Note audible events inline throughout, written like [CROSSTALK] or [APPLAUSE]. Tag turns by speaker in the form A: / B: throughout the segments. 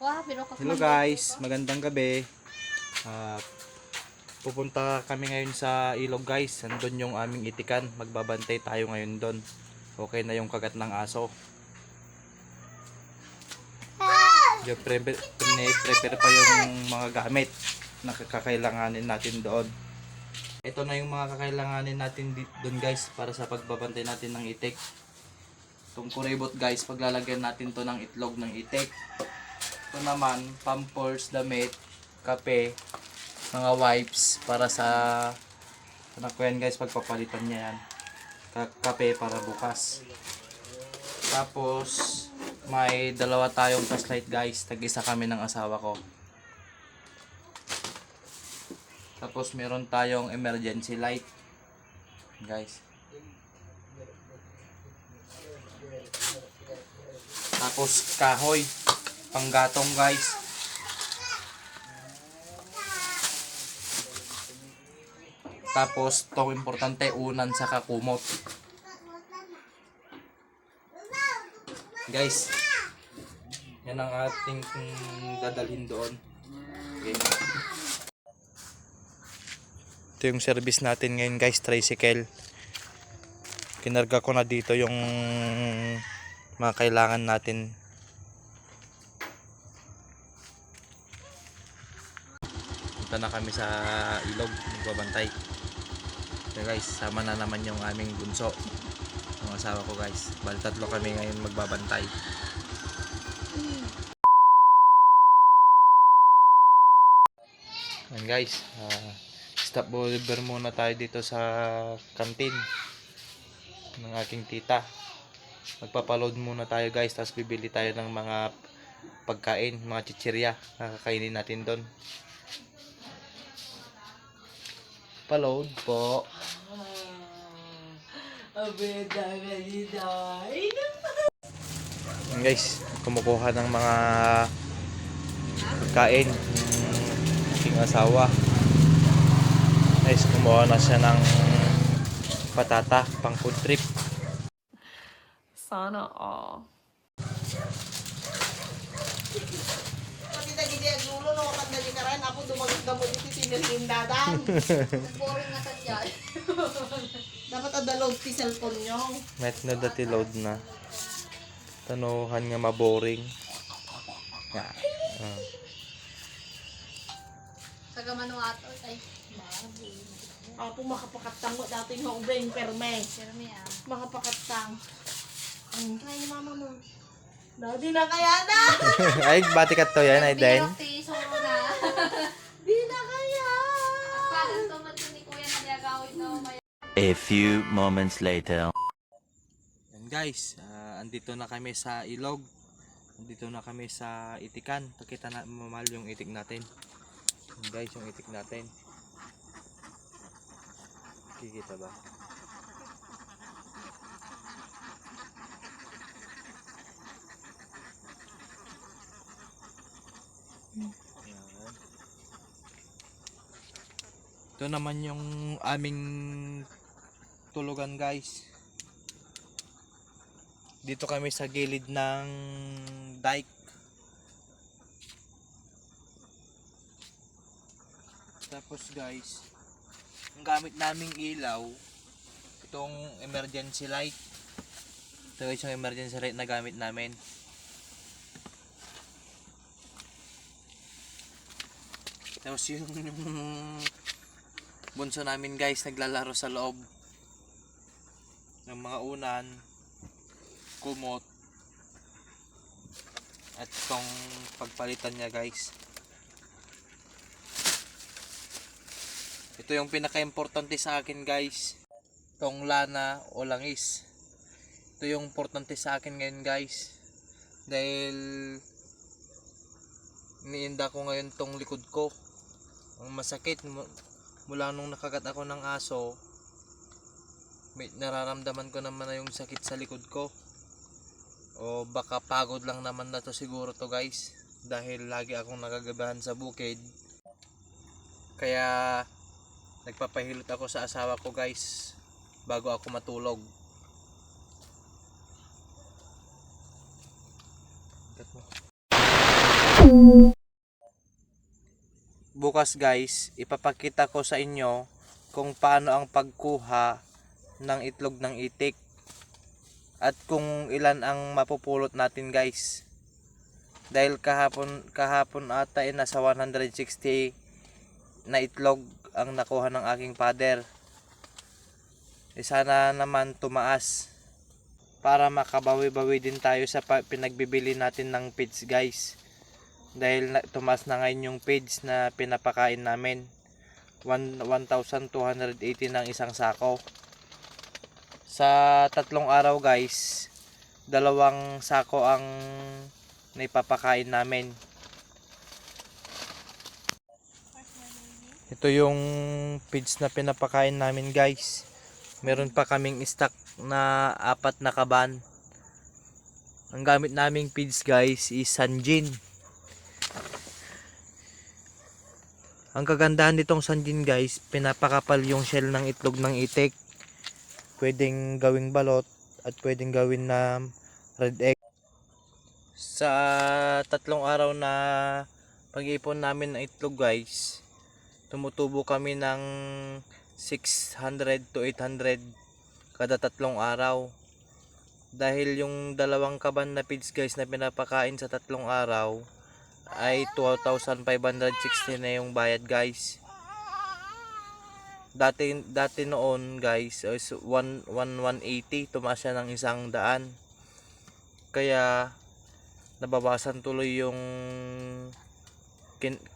A: Hello guys, magandang gabi. Ah, pupunta kami ngayon sa ilog guys. Nandun yung aming itikan. Magbabantay tayo ngayon doon. Okay na yung kagat ng aso. Yung prepare, prepare pa yung mga gamit na kakailanganin natin doon. Ito na yung mga kakailanganin natin doon guys para sa pagbabantay natin ng itik. Itong kuribot guys, paglalagyan natin to ng itlog ng itik. Ito naman, pampers, damit, kape, mga wipes para sa anak ko yan guys, pagpapalitan niya yan. Ka- kape para bukas. Tapos, may dalawa tayong flashlight guys. Tag-isa kami ng asawa ko. Tapos, meron tayong emergency light. Guys. Tapos, kahoy. Panggatong guys. Tapos, to importante, unan sa kakumot. Guys, yan ang ating dadalhin doon. Okay. Ito yung service natin ngayon guys, tricycle. Kinarga ko na dito yung mga kailangan natin. Punta na kami sa ilog, magbabantay. So guys, sama na naman yung aming bunso. Yung asawa ko guys. Bali tatlo kami ngayon magbabantay. Yan guys, ah, stop over muna tayo dito sa kantin ng aking tita. Magpapaload muna tayo guys, tapos bibili tayo ng mga pagkain, mga chichirya na kakainin natin doon. Paload po. Yan guys, kumukuha ng mga ng aking asawa. Guys, kumuha na siya ng patata pang food trip.
B: Sana all.
C: Ako dumagod mo dito sinilin dadan. [LAUGHS]
B: Boring na dyan. [LAUGHS]
C: Dapat adalog ti cellphone nyo.
A: Met na dati load na. Tanuhan nga maboring. Ya. Ah.
B: Taga Manuato. Ay,
C: Ako makapakatang mo dati nga ubeng perme.
B: pero may ah.
C: Makapakatang. Ni mama mo. Dadi na kaya na. [LAUGHS]
A: ay, bati ka to yan, ay din.
D: A few moments later.
A: Yan guys, ah, andito na kami sa ilog. Andito na kami sa itikan. Pakita na mamal yung itik natin. Yan guys, yung itik natin. Kikita ba? Yan. Ito naman yung aming tulugan guys. Dito kami sa gilid ng dike. Tapos guys, ang gamit naming ilaw, itong emergency light. Ito guys yung emergency light na gamit namin. Tapos yung [LAUGHS] bunso namin guys naglalaro sa loob ng mga unan kumot at itong pagpalitan niya guys. Ito yung pinaka-importante sa akin guys. Itong lana o langis. Ito yung importante sa akin ngayon guys. Dahil iniinda ko ngayon tong likod ko. Ang masakit mu- mula nung nakagat ako ng aso may nararamdaman ko naman na yung sakit sa likod ko. O baka pagod lang naman na to siguro to guys. Dahil lagi akong nagagabahan sa bukid. Kaya nagpapahilot ako sa asawa ko guys bago ako matulog. Bukas guys, ipapakita ko sa inyo kung paano ang pagkuha ng itlog ng itik at kung ilan ang mapupulot natin guys. Dahil kahapon kahapon ata ay nasa 160 na itlog ang nakuha ng aking father. E sana naman tumaas para makabawi-bawi din tayo sa pinagbibili natin ng feeds guys. Dahil tumaas na ngayon yung feeds na pinapakain namin. One- 1,280 ng isang sako. Sa tatlong araw guys, dalawang sako ang naipapakain namin. Ito yung feeds na pinapakain namin guys. Meron pa kaming stock na apat na kaban. Ang gamit naming feeds guys is Sanjin. Ang kagandahan nitong Sanjin guys, pinapakapal yung shell ng itlog ng itik. Pwedeng gawing balot at pwedeng gawin na red egg. Sa tatlong araw na pag-ipon namin ng itlog guys, tumutubo kami ng 600 to 800 kada tatlong araw. Dahil yung dalawang kaban na feeds guys na pinapakain sa tatlong araw ay 2,560 na yung bayad guys. Dati, dati noon guys is 1, 1, 180 tumaas siya ng isang daan. Kaya nababasan tuloy yung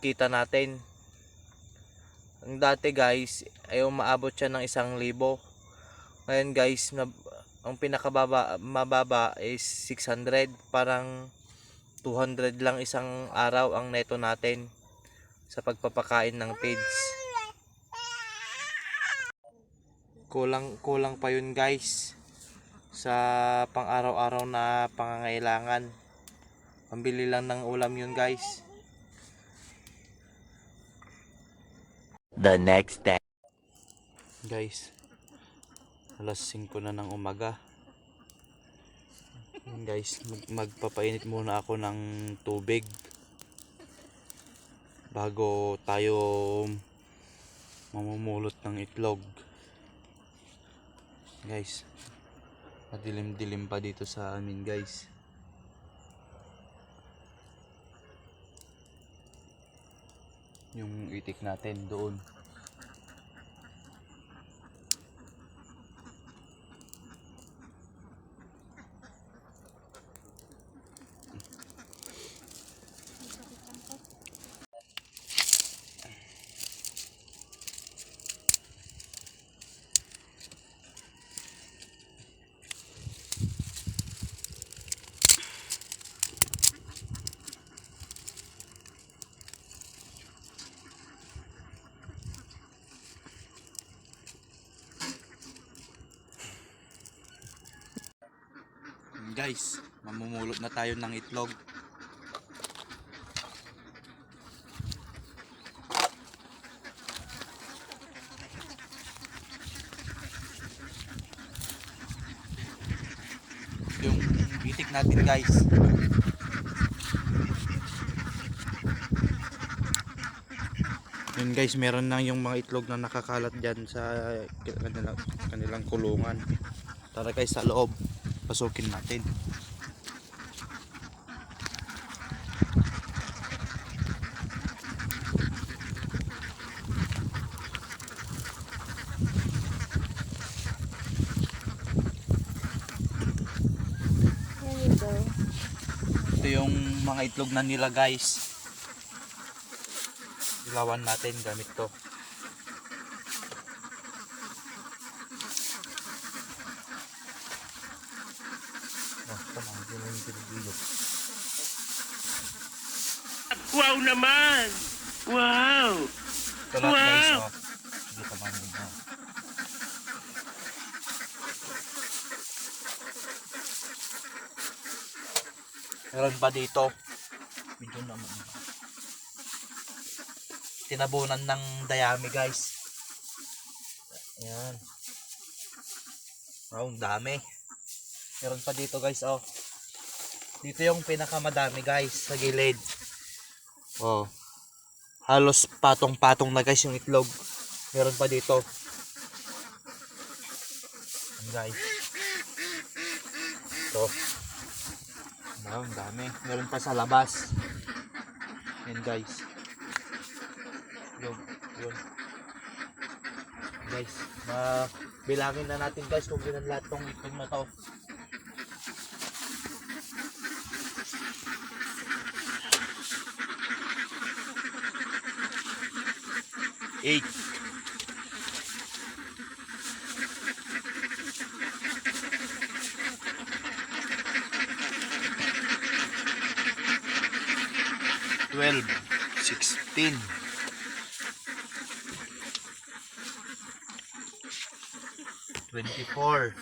A: kita natin. Ang dati guys ay umaabot siya ng isang libo. Ngayon guys, ang pinakababa mababa is 600. Parang 200 lang isang araw ang neto natin sa pagpapakain ng pigs. Kulang kulang pa yun guys sa pang araw-araw na pangangailangan. Pambili lang ng ulam yun guys.
D: The next day.
A: Guys, alas 5 na ng umaga. Guys, mag- magpapainit muna ako ng tubig bago tayo mamumulot ng itlog. Guys, madilim-dilim pa dito sa amin guys. Yung itik natin doon. Guys, mamumulot na tayo ng itlog. Yung itik natin guys. Yun guys, meron na yung mga itlog na nakakalat dyan sa kanilang, kanilang kulungan. Tara guys sa loob, pasukin natin. Ito yung mga itlog na nila guys. Ilawan natin gamit to. Oh, tama, hindi mo yung pinag-ilog.
E: Wow naman! Wow!
A: Ito lahat guys,
E: Wow!
A: oh. Hindi ka man din, oh. Meron pa dito. Medyo naman. Tinabunan ng dayami guys. Ayan. Wow, dami. Meron pa dito guys, oh. Dito yung pinakamadami guys, sa gilid. Oh. Halos patong-patong na guys yung itlog. Meron pa dito. Yan guys. Ito. Wow, ang dami. Meron pa sa labas. Yan guys. Yun. Yun. Guys, ma bilangin na natin guys kung ilan lahat tong itlog na to. Eight. Twelve. Sixteen. Twenty-four.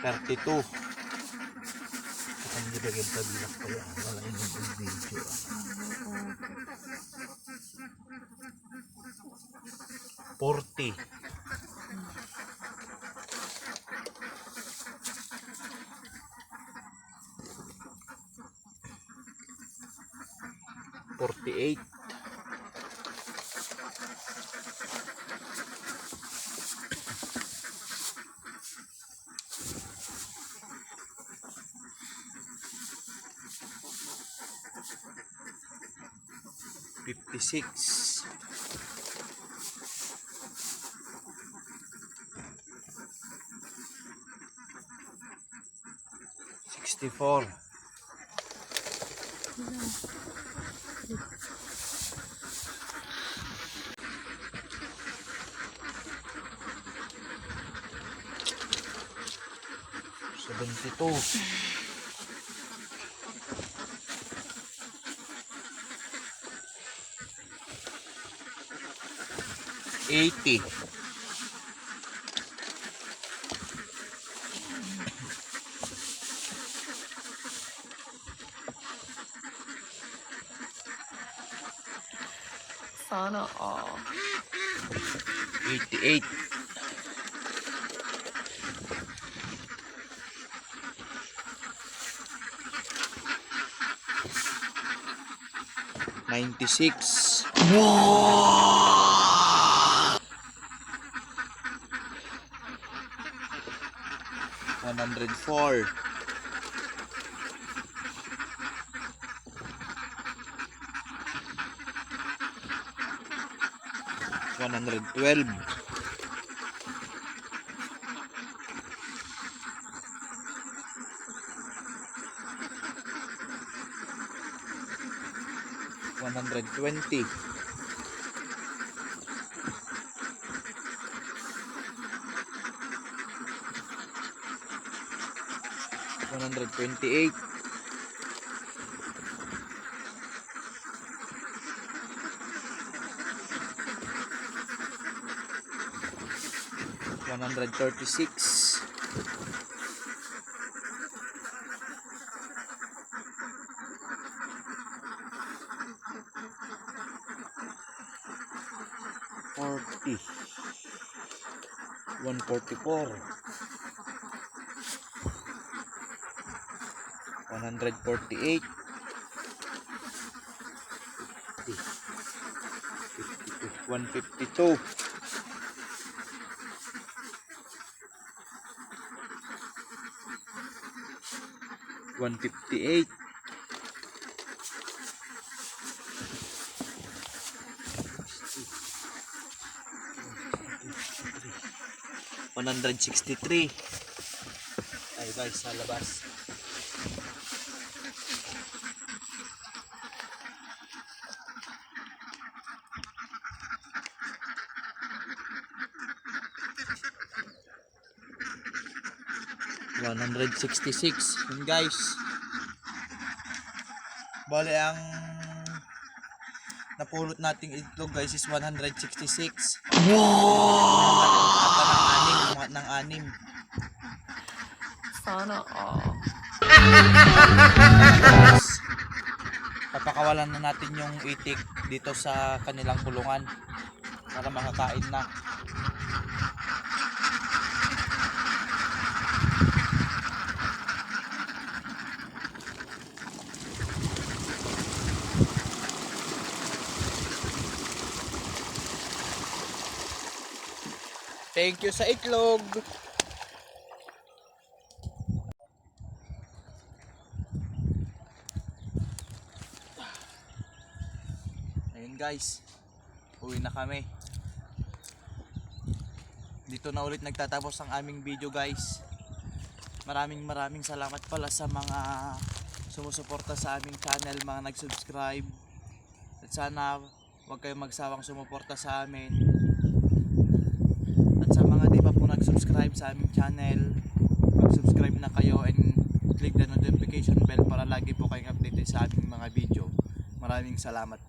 A: Thirty-two. Saan nilagay sa bilak ko yan? Wala yung video. Forty. Forty-eight. Fifty-six. Sixty-four. Seventy-two. 80.
C: Sana all.
A: 88. Ninety-six. Whoa! 104. One hundred twelve. One hundred twenty. 28 136 40 144 148 152 158 163 ay guys sa labas. One hundred sixty-six. Yun guys. Bale ang napulot nating itlog guys is 166. Wow! ng anim, ng anim.
C: Sana all.
A: Papakawalan na natin yung itik dito sa kanilang kulungan para makakain na. Thank you sa itlog. Ayun guys. Uwi na kami. Dito na ulit nagtatapos ang aming video guys. Maraming maraming salamat pala sa mga sumusuporta sa aming channel, mga nag-subscribe. At sana huwag kayong magsawang sumuporta sa amin. At sa aming channel, mag-subscribe na kayo and click the notification bell para lagi po kayong updated sa aming mga video. Maraming salamat.